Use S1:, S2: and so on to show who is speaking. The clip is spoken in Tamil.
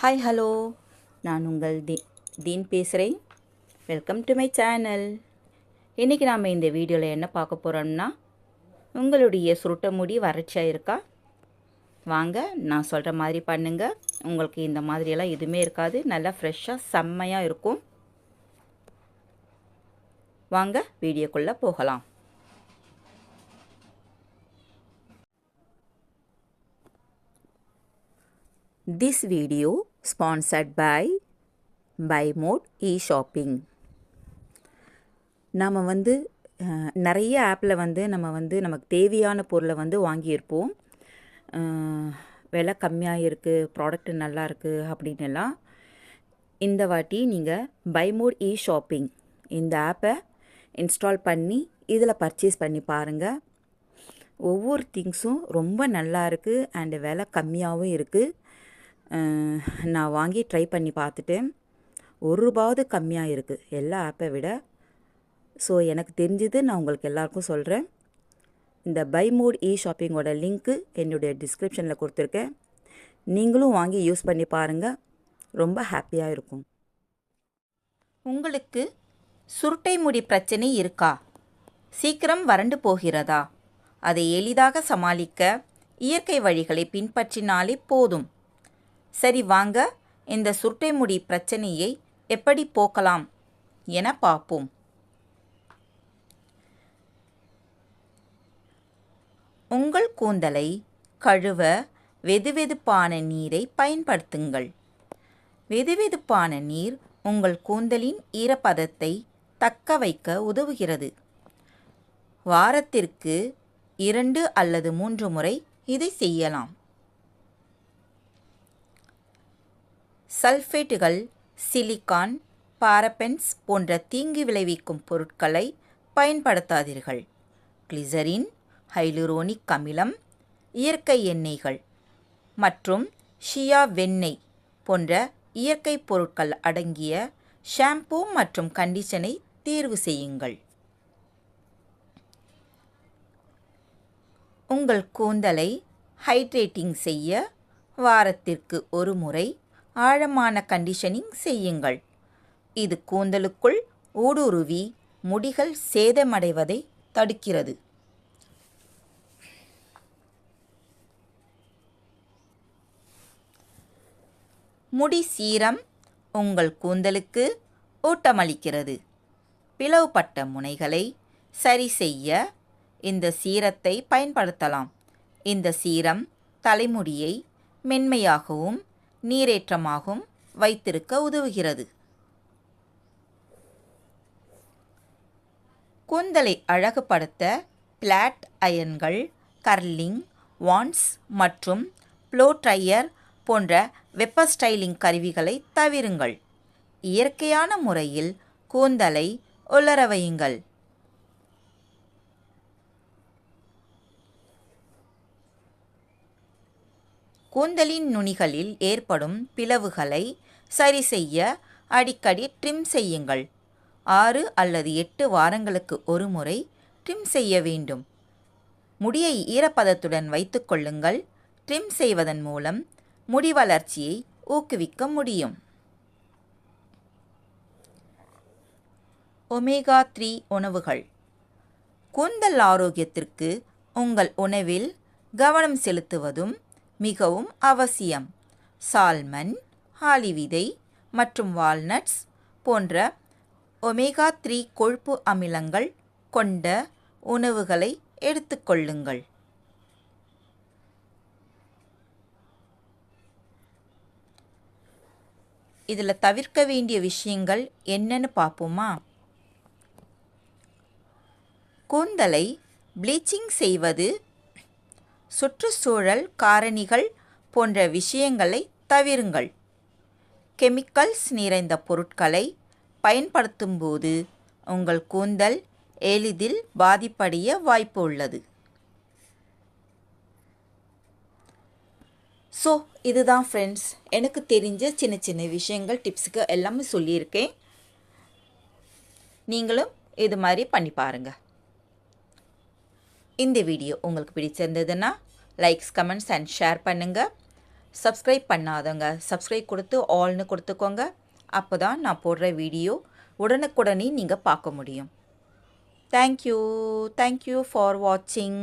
S1: ஹாய் ஹலோ நான் உங்கள் தி தீன் பேசுகிறேன் வெல்கம் டு மை சேனல் இன்றைக்கி நாம் இந்த வீடியோவில் என்ன பார்க்க போகிறோம்னா உங்களுடைய சுருட்ட முடி வறட்சியாக இருக்கா? வாங்க நான் சொல்கிற மாதிரி பண்ணுங்கள் உங்களுக்கு இந்த மாதிரியெல்லாம் எதுவுமே இருக்காது. நல்லா ஃப்ரெஷ்ஷாக செம்மையாக இருக்கும். வாங்க வீடியோக்குள்ளே போகலாம். This video sponsored by by mod e shopping நாம் வந்து நிறைய ஆப்பில் வந்து நம்ம வந்து நமக்கு தேவையான பொருளை வந்து வாங்கியிருப்போம். விலை கம்மியாக இருக்குது ப்ராடக்ட் நல்லா இருக்குது அப்படின்னு எல்லாம் இந்த வாட்டி நீங்கள் பை மோட் இ ஷாப்பிங் இந்த ஆப்பை இன்ஸ்டால் பண்ணி இதில் பர்ச்சேஸ் பண்ணி பாருங்கள் ஒவ்வொரு திங்ஸும் ரொம்ப நல்லா இருக்குது அண்டு விலை கம்மியாகவும் இருக்குது நான் வாங்கி ட்ரை பண்ணி பார்த்துட்டேன் ஒரு ரூபாவது கம்மியாக இருக்குது எல்லா ஆப்பை விட. ஸோ எனக்கு தெரிஞ்சது நான் உங்களுக்கு எல்லாருக்கும் சொல்கிறேன் இந்த பை மோட் இ ஷாப்பிங்கோட லிங்க்கு என்னுடைய டிஸ்கிரிப்ஷனில் கொடுத்துருக்கேன். நீங்களும் வாங்கி யூஸ் பண்ணி பாருங்கள் ரொம்ப ஹாப்பியாக இருக்கும். உங்களுக்கு சுருட்டை முடி பிரச்சனை இருக்கா? சீக்கிரம் வறண்டு போகிறதா? அதை எளிதாக சமாளிக்க இயற்கை வழிகளை பின்பற்றினாலே போதும். சரி வாங்க இந்த சுருட்டை முடி பிரச்சனையை எப்படி போக்கலாம் என பார்ப்போம். உங்கள் கூந்தலை கழுவ வெதுவெதுப்பான நீரை பயன்படுத்துங்கள். வெதுவெதுப்பான நீர் உங்கள் கூந்தலின் ஈரப்பதத்தை தக்க வைக்க உதவுகிறது. வாரத்திற்கு இரண்டு அல்லது மூன்று முறை இதை செய்யலாம். சல்ஃபேட்டுகள் சிலிக்கான் பாரபென்ஸ் போன்ற தீங்கு விளைவிக்கும் பொருட்களை பயன்படுத்தாதீர்கள். கிளிசரின் ஹைலுரோனிக் அமிலம் இயற்கை எண்ணெய்கள் மற்றும் ஷியா வெண்ணெய் போன்ற இயற்கை பொருட்கள் அடங்கிய ஷாம்பூ மற்றும் கண்டிஷனை தேர்வு செய்யுங்கள். உங்கள் கூந்தலை ஹைட்ரேட்டிங் செய்ய வாரத்திற்கு ஒரு முறை ஆழமான கண்டிஷனிங் செய்யுங்கள். இது கூந்தலுக்குள் ஊடுருவி முடிகள் சேதமடைவதை தடுக்கிறது. முடி சீரம் உங்கள் கூந்தலுக்கு ஊட்டமளிக்கிறது. பிளவுபட்ட முனைகளை சரி செய்ய இந்த சீரத்தை பயன்படுத்தலாம். இந்த சீரம் தலைமுடியை மென்மையாகவும் நீரேற்றமாகும் வைத்திருக்க உதவுகிறது. கூந்தலை அழகுபடுத்த பிளாட் அயன்கள் கர்லிங் வான்ஸ் மற்றும் ப்ளோட்ரையர் போன்ற வெப்ப ஸ்டைலிங் கருவிகளை தவிருங்கள். இயற்கையான முறையில் கூந்தலை உலர வையுங்கள். கூந்தலின் நுனிகளில் ஏற்படும் பிளவுகளை சரி செய்ய அடிக்கடி ட்ரிம் செய்யுங்கள். ஆறு அல்லது எட்டு வாரங்களுக்கு ஒரு முறை ட்ரிம் செய்ய வேண்டும். முடியை ஈரப்பதத்துடன் வைத்துக்கொள்ளுங்கள் ட்ரிம் செய்வதன் மூலம் முடி வளர்ச்சியை ஊக்குவிக்க முடியும். ஒமேகா த்ரீ உணவுகள். கூந்தல் ஆரோக்கியத்திற்கு உங்கள் உணவில் கவனம் செலுத்துவதும் மிகவும் அவசியம். சால்மன் ஆலிவிதை மற்றும் வால்நட்ஸ் போன்ற ஒமேகா த்ரீ கொழுப்பு அமிலங்கள் கொண்ட உணவுகளை எடுத்துக்கொள்ளுங்கள் இதில் தவிர்க்க வேண்டிய விஷயங்கள் என்னன்னு பார்ப்போமா கூந்தலை ப்ளீச்சிங் செய்வது சுற்றுச்சூழல் காரணிகள் போன்ற விஷயங்களை தவிருங்கள். கெமிக்கல்ஸ் நிறைந்த பொருட்களை பயன்படுத்தும்போது உங்கள் கூந்தல் எளிதில் பாதிப்படைய வாய்ப்பு உள்ளது. ஸோ இதுதான் ஃப்ரெண்ட்ஸ் எனக்கு தெரிஞ்ச சின்ன சின்ன விஷயங்கள் டிப்ஸுக்கு எல்லாமே சொல்லியிருக்கேன். நீங்களும் இது மாதிரி பண்ணி பாருங்கள் இந்த வீடியோ உங்களுக்கு பிடிச்சிருந்ததுன்னா லைக்ஸ் கமெண்ட்ஸ் அண்ட் ஷேர் பண்ணுங்கள் சப்ஸ்கிரைப் பண்ணாதவங்க சப்ஸ்கிரைப் கொடுத்து ஆல்னு கொடுத்துக்கோங்க. அப்போ தான் நான் போடுற வீடியோ உடனுக்குடனே நீங்கள் பார்க்க முடியும். தேங்க்யூ தேங்க்யூ ஃபார் வாட்சிங்